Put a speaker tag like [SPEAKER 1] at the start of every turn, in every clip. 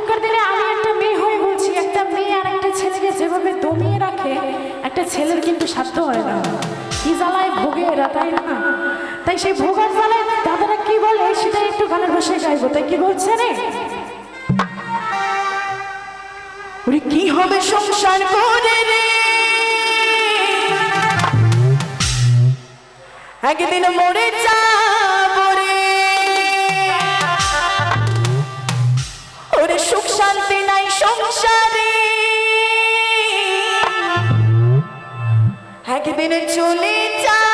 [SPEAKER 1] আমি একটা মেয়ে হয়ে বলছি, একটা মেয়ে আর একটা ছেলেকে যেভাবে দমিয়ে রাখে, একটা ছেলের কিন্তু সাধ্য হয় না। কি জ্বালায় ভোগে এরা, তাই না? তাই সেই ভোগার জ্বালায় দাদারা কি বলে সেটা একটু গানের ভাষায় গাইবো, তাই কি বলছে রে? কি হবে সংসার করে রে? একদিন মরে যায় একদিন চলে যা।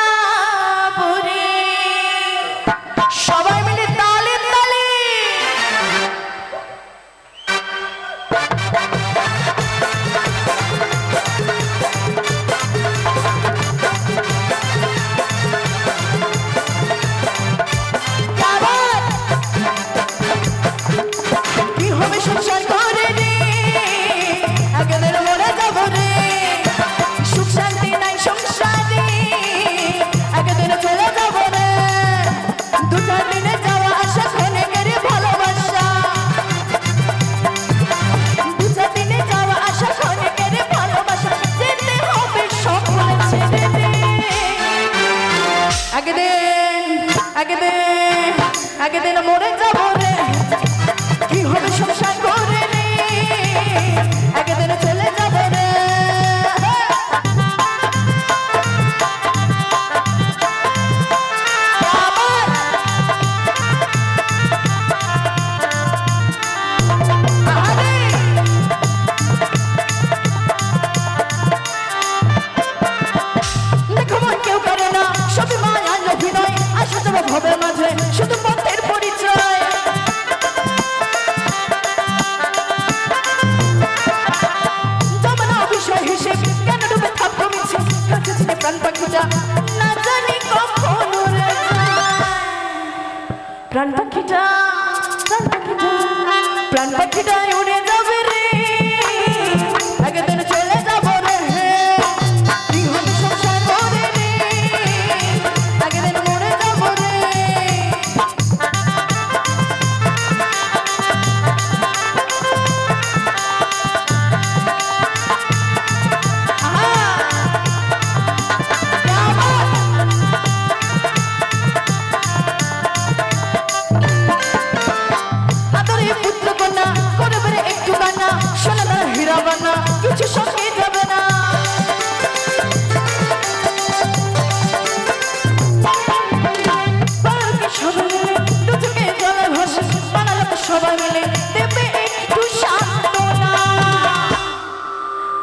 [SPEAKER 1] একদিন একদিন মরে যাব প্রাণ পাখিটা প্রাণ পাখিটা প্রাণ পাখিটা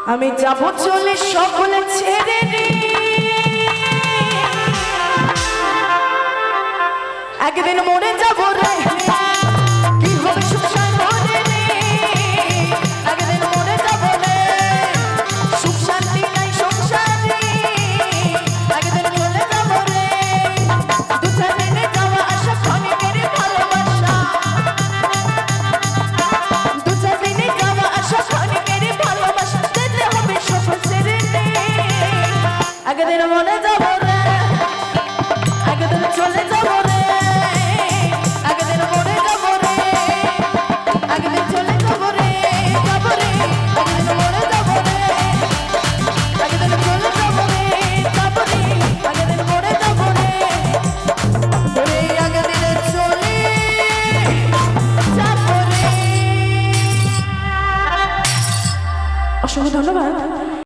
[SPEAKER 1] আমি যাব চলে সকলে ছেড়ে একদিন মনে যাব মনে